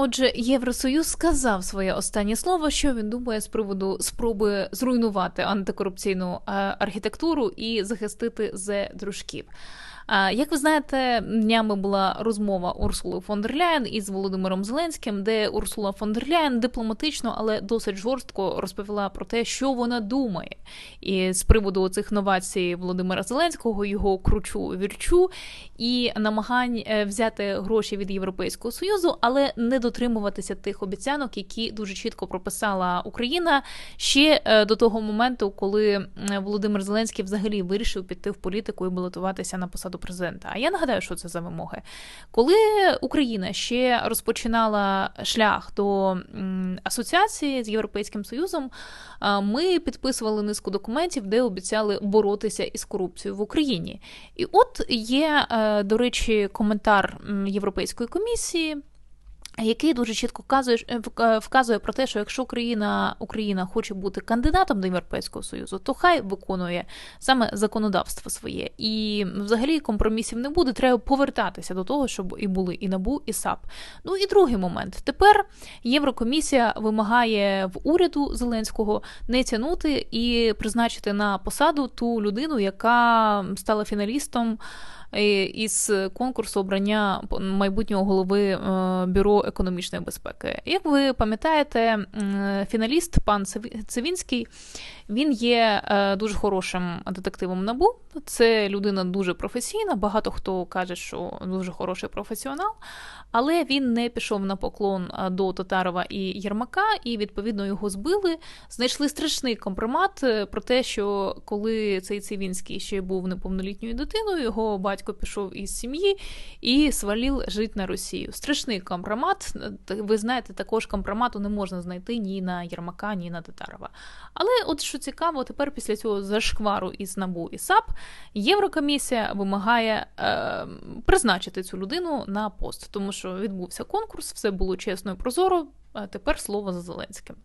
Отже, Євросоюз сказав своє останнє слово, що він думає з приводу спроби зруйнувати антикорупційну е, архітектуру і захистити зе дружків. Як ви знаєте, днями була розмова Урсули фон дер Ляєн із Володимиром Зеленським, де Урсула фон дер Ляєн дипломатично, але досить жорстко розповіла про те, що вона думає. І з приводу цих новацій Володимира Зеленського, його кручу вірчу і намагань е, взяти гроші від Європейського союзу, але не дотримуватися тих обіцянок, які дуже чітко прописала Україна ще е, до того моменту, коли Володимир Зеленський взагалі вирішив піти в політику і балотуватися на посаду президента. А я нагадаю, що це за вимоги. Коли Україна ще розпочинала шлях до асоціації з Європейським Союзом, ми підписували низку документів, де обіцяли боротися із корупцією в Україні. І от є, е, до речі, коментар Європейської комісії. Який дуже чітко вказує, е, вказує про те, що якщо Україна, Україна хоче бути кандидатом до Європейського Союзу, то хай виконує саме законодавство своє. І взагалі компромісів не буде. Треба повертатися до того, щоб і були і НАБУ, і САП. Ну і другий момент. Тепер Єврокомісія вимагає в уряду Зеленського не тягнути і призначити на посаду ту людину, яка стала фіналістом е, із конкурсу обрання майбутнього голови е, бюро економічної безпеки. Як ви пам'ятаєте, фіналіст пан Циві- Цивінський він є е, дуже хорошим детективом набу. Це людина дуже професійна. Багато хто каже, що дуже хороший професіонал, але він не пішов на поклон е, до Татарова і Єрмака, і відповідно його збили. Знайшли страшний компромат е, про те, що коли цей Цивінський ще був неповнолітньою дитиною, його батько пішов із сім'ї і свалив жити на Росію. Страшний компромат. Ви знаєте, також компромату не можна знайти ні на Єрмака, ні на Татарова. Але от що цікаво, тепер після цього зашквару із НАБУ і САП Єврокомісія вимагає е, призначити цю людину на пост, тому що відбувся конкурс, все було чесно і прозоро. А тепер слово за Зеленським.